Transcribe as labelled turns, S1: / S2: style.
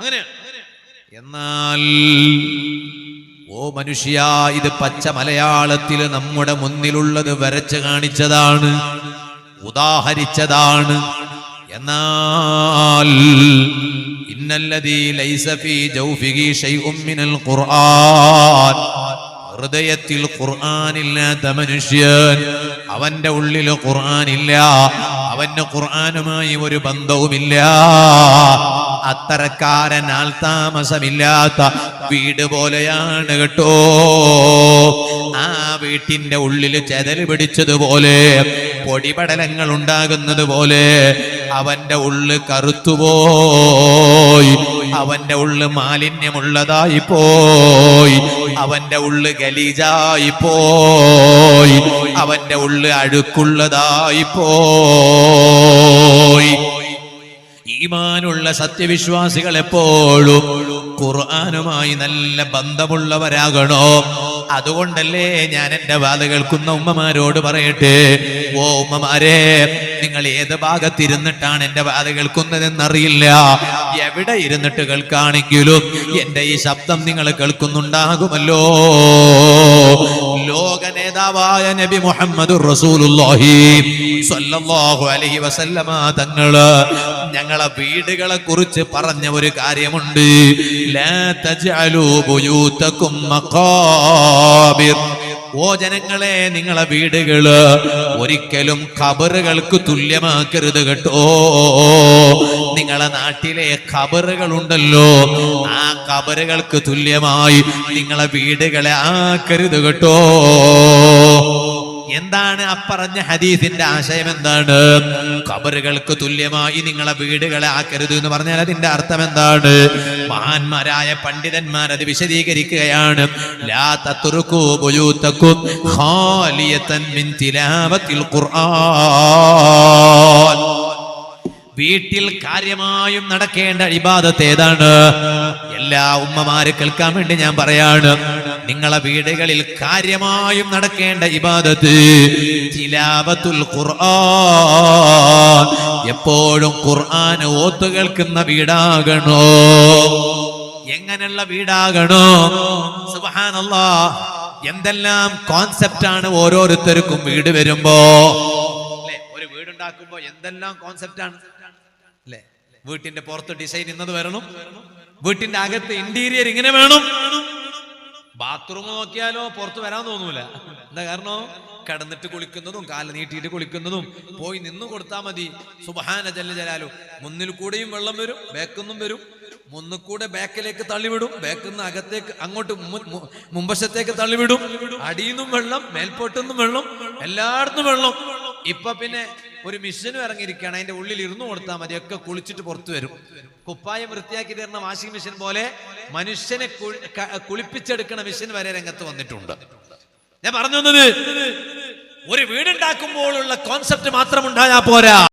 S1: അങ്ങനെ എന്നാൽ ഓ മനുഷ്യ ഇത് പച്ച മലയാളത്തിൽ നമ്മുടെ മുന്നിലുള്ളത് വരച്ച് കാണിച്ചതാണ് ഉദാഹരിച്ചതാണ്. എന്നാൽ ഹൃദയത്തിൽ ഖുർആാനില്ലാത്ത മനുഷ്യൻ അവന്റെ ഉള്ളിൽ ഖുർആാനില്ല അവന് ഖുർആാനുമായി ഒരു ബന്ധവുമില്ല. അത്തരക്കാരൻ താമസമില്ലാത്ത വീട് പോലെയാണ് കേട്ടോ. ആ വീട്ടിന്റെ ഉള്ളിൽ ചെതൽ പിടിച്ചതുപോലെ പൊടിപടലങ്ങൾ ഉണ്ടാകുന്നത് പോലെ അവന്റെ ഉള്ളു കറുത്തുപോയി അവന്റെ ഉള്ളു മാലിന്യമുള്ളതായി പോയി അവന്റെ ഉള്ളു ഗലീജായി പോയി അവന്റെ ഉള്ളു അഴുക്കുള്ളതായി പോയി. ഈമാനുള്ള സത്യവിശ്വാസികൾ എപ്പോഴും ഖുർആാനുമായി നല്ല ബന്ധമുള്ളവരാകണോ? അതുകൊണ്ടല്ലേ ഞാൻ എന്റെ വാത കേൾക്കുന്ന ഉമ്മമാരോട് പറയട്ടെ ഓ ഉമ്മമാരെ നിങ്ങൾ ഏത് ഭാഗത്തിരുന്നിട്ടാണ് എന്റെ വാത കേൾക്കുന്നതെന്നറിയില്ല. എവിടെ ഇരുന്നിട്ട് കേൾക്കാണെങ്കിലും എന്റെ ഈ ശബ്ദം നിങ്ങൾ കേൾക്കുന്നുണ്ടാകുമല്ലോ. ലോക നേതാവായ നബി മുഹമ്മദ് അലൈഹി വസല്ലമ ഞങ്ങളെ വീടുകളെ കുറിച്ച് പറഞ്ഞ ഒരു കാര്യമുണ്ട്. ലാ ഓ ജനങ്ങളെ നിങ്ങളെ വീടുകൾ ഒരിക്കലും ഖബറുകൾക്ക് തുല്യമാക്കരുത് കേട്ടോ. നിങ്ങളെ നാട്ടിലെ ഖബറുകൾ ഉണ്ടല്ലോ ആ ഖബറുകൾക്ക് തുല്യമായി നിങ്ങളെ വീടുകളെ ആക്കരുത് കേട്ടോ. എന്താണ് അപ്പറഞ്ഞ ഹദീസിന്റെ ആശയം എന്താണ്? കബറുകൾക്ക് തുല്യമായി നിങ്ങളെ വീടുകളെ ആക്കരുത് എന്ന് പറഞ്ഞാൽ അതിന്റെ അർത്ഥം എന്താണ്? മഹാന്മാരായ പണ്ഡിതന്മാർ അത് വിശദീകരിക്കുകയാണ്. വീട്ടിൽ കാര്യമായും നടക്കേണ്ട ഇബാദത്ത് എല്ലാ ഉമ്മമാര് കേൾക്കാൻ വേണ്ടി ഞാൻ പറയാണ്. നിങ്ങളെ വീടുകളിൽ കാര്യമായും നടക്കേണ്ട ഇബാദത്ത് ചിലാവത്തുൽ ഖുർആൻ. എപ്പോഴും ഖുർആൻ ഓത്തു കേൾക്കുന്ന വീടാകണോ? എങ്ങനെയുള്ള വീടാകണോ? സുബ്ഹാനല്ലാ. എന്തെല്ലാം കോൺസെപ്റ്റാണ് ഓരോരുത്തർക്കും വീട് വരുമ്പോ? ഒരു വീടുണ്ടാക്കുമ്പോ എന്തെല്ലാം കോൺസെപ്റ്റാണ് വീട്ടിന്റെ പുറത്ത് ഡിസൈൻ ഇന്നത് വരണം. വീട്ടിന്റെ അകത്ത് ഇന്റീരിയർ ഇങ്ങനെ വേണം. ബാത്റൂം നോക്കിയാലോ പുറത്ത് വരാൻ തോന്നൂല. എന്താ കാരണം? കിടന്നിട്ട് കുളിക്കുന്നതും കാൽ നീട്ടിയിട്ട് കുളിക്കുന്നതും പോയി നിന്നു കൊടുത്താൽ മതി. സുബഹാന ജല്ല ജലാലു. മുന്നിൽ കൂടെയും വെള്ളം വരും ബാക്കിന്നും വരും. മുന്നിൽ കൂടെ ബാക്കിലേക്ക് തള്ളിവിടും ബാക്കിന്ന് അകത്തേക്ക് അങ്ങോട്ട് മുമ്പശത്തേക്ക് തള്ളിവിടും. അടിയിൽ നിന്നും വെള്ളം മേൽപോട്ടുനിന്നും വെള്ളം എല്ലായിടത്തും വെള്ളം. ഇപ്പൊ പിന്നെ ഒരു മിഷനും ഇറങ്ങിയിരിക്കുകയാണ്. അതിന്റെ ഉള്ളിൽ ഇരുന്നു കൊടുത്താൽ മതി. ഒക്കെ കുളിച്ചിട്ട് പുറത്തു വരും. കുപ്പായം വൃത്തിയാക്കി തരുന്ന വാഷിംഗ് മെഷീൻ പോലെ മനുഷ്യനെ കുളിപ്പിച്ചെടുക്കുന്ന മെഷീൻ വരെ രംഗത്ത് വന്നിട്ടുണ്ട്. ഞാൻ പറഞ്ഞു തന്നത് ഒരു വീടുണ്ടാക്കുമ്പോഴുള്ള കോൺസെപ്റ്റ് മാത്രം ഉണ്ടായാ പോരാ.